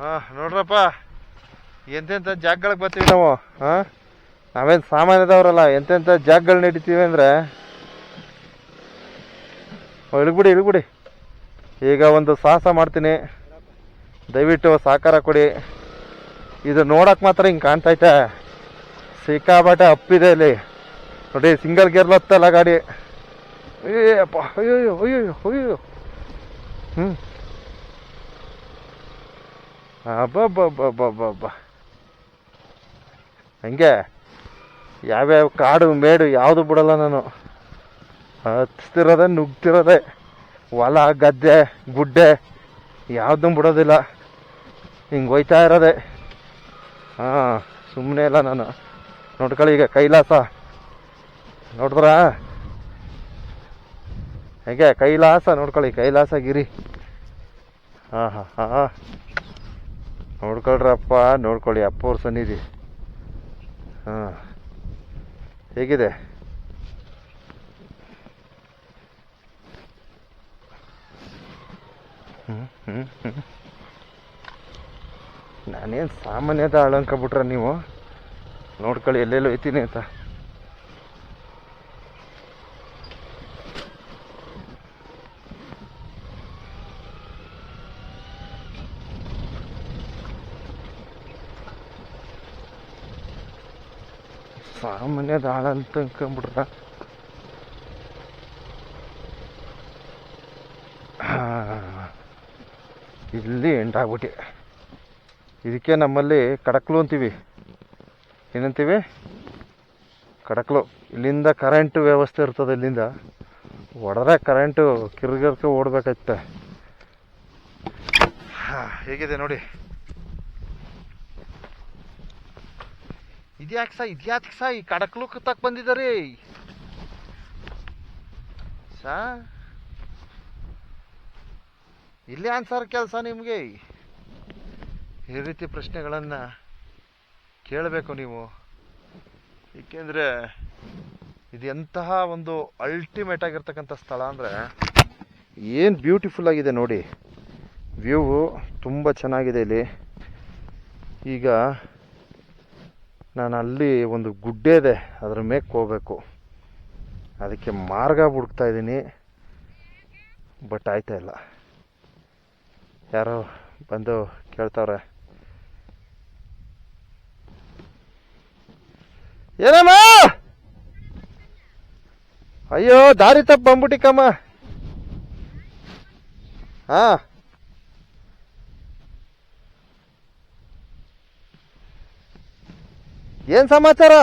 ಹಾ ನೋಡ್ರಪ್ಪ. ಎಂತೆಂಥ ಜಾಗಗಳಿಗೆ ಬರ್ತೀವಿ ನಾವು? ಹಾ ನಾವೇನು ಸಾಮಾನ್ಯದವ್ರಲ್ಲ ಎಂತೆಂಥ ಜಾಗಗಳನ್ನ ಹಿಡಿತೀವಿ ಅಂದರೆ? ಇಳ್ಬಿಡಿ ಇಳ್ಬಿಡಿ ಈಗ ಒಂದು ಸಾಹಸ ಮಾಡ್ತೀನಿ. ದಯವಿಟ್ಟು ಸಹಕಾರ ಕೊಡಿ. ಇದು ನೋಡಕ್ ಮಾತ್ರ ಹಿಂಗೆ ಕಾಣ್ತೈತೆ. ಸಿಕ್ಕಾಬಾಟೆ ಅಪ್ಪಿದೆ ಇಲ್ಲಿ. ನೋಡಿ, ಸಿಂಗಲ್ ಗೇರ್ ಹತ್ತಲ್ಲ ಗಾಡಿ. ಅಯ್ಯಪ್ಪ ಅಯ್ಯೋ ಅಯ್ಯೋ ಅಯ್ಯೋ ಹ್ಞೂ ಅಬ್ಬಬ್ಬಬ್ಬಬ್ಬಬ್ಬ. ಹಂಗೆ, ಯಾವ್ಯಾವ ಕಾಡು ಮೇಡು ಯಾವುದು ಬಿಡಲ್ಲ ನಾನು. ಹತ್ತಿರೋದೆ, ನುಗ್ತಿರೋದೆ, ಹೊಲ, ಗದ್ದೆ, ಗುಡ್ಡೆ, ಯಾವುದೂ ಬಿಡೋದಿಲ್ಲ. ಹಿಂಗೆ ಹೋಯ್ತಾ ಇರೋದೆ. ಹಾಂ ಸುಮ್ಮನೆ ಇಲ್ಲ ನಾನು. ನೋಡ್ಕೊಳ್ಳಿ ಈಗ ಕೈಲಾಸ. ನೋಡಿದ್ರ? ಹೇಗೆ, ಕೈಲಾಸ ನೋಡ್ಕೊಳ್ಳಿ, ಕೈಲಾಸ ಗಿರಿ. ಹಾಂ ಹಾಂ ಹಾಂ. ನೋಡ್ಕೊಳ್ರಪ್ಪ, ನೋಡ್ಕೊಳ್ಳಿ ಅಪ್ಪವ್ರ ಸನ್ನಿಧಿ. ಹಾಂ. ಹೇಗಿದೆ? ಹ್ಞೂ ಹ್ಞೂ ನಾನೇನು ಸಾಮಾನ್ಯದ ಅಳಂಕಬಿಟ್ರೆ ನೀವು? ನೋಡ್ಕೊಳ್ಳಿ, ಎಲ್ಲೆಲ್ಲೋ ಐತೀನಿ ಅಂತ. ಸಾಮಾನ್ಯದ ಅಂತ ಅನ್ಕೊಂಬಿಟ್ರ ಇಲ್ಲಿ ಎಂಟಾಗ್ಬಿಟ್ಟೆ ಇದಕ್ಕೆ ನಮ್ಮಲ್ಲಿ ಕಡಕ್ಲು ಅಂತೀವಿ. ಏನಂತೀವಿ? ಕಡಕ್ಲು. ಇಲ್ಲಿಂದ ಕರೆಂಟ್ ವ್ಯವಸ್ಥೆ ಇರ್ತದೆ ಇಲ್ಲಿಂದ. ಹೊಡೆದ್ರೆ ಕರೆಂಟು ಕಿರ್ಗಿರ್ಕ ಹಾ, ಹೇಗಿದೆ ನೋಡಿ. ಇದ್ಯಾಕೆ ಸಾ ಇದ್ಯಾಕೆ ಸಾ? ಈ ಕಡಕ್ಲುಕ್ ತಕ್ ಬಂದಿದ್ದಾರೆ ಸಾ? ಇಲ್ಲೇ ಆನ್ಸರ್ ಕೆಲಸ ನಿಮಗೆ? ಈ ರೀತಿ ಪ್ರಶ್ನೆಗಳನ್ನು ಕೇಳಬೇಕು ನೀವು. ಏಕೆಂದರೆ ಇದು ಎಂತಹ ಒಂದು ಅಲ್ಟಿಮೇಟ್ ಆಗಿರ್ತಕ್ಕಂಥ ಸ್ಥಳ ಅಂದರೆ ಏನು ಬ್ಯೂಟಿಫುಲ್ ಆಗಿದೆ ನೋಡಿ. ವ್ಯೂವು ತುಂಬ ಚೆನ್ನಾಗಿದೆ ಇಲ್ಲಿ. ಈಗ ನಾನು ಅಲ್ಲಿ ಒಂದು ಗುಡ್ಡೆ ಇದೆ, ಅದ್ರ ಮೇಲೆ ಹೋಗ್ಬೇಕು. ಅದಕ್ಕೆ ಮಾರ್ಗ ಹುಡುಕ್ತಾ ಇದ್ದೀನಿ. ಬಟ್ ಆಯ್ತಾ ಇಲ್ಲ. ಯಾರೋ ಬಂದು ಕೇಳ್ತಾವ್ರೆ. ಏನಮ್ಮ? ಅಯ್ಯೋ, ದಾರಿ ತಪ್ಪ ಬಂದ್ಬಿಟ್ಟಿಕ್ಕಮ್ಮ ಹಾ. ಏನ್ ಸಮಾಚಾರ?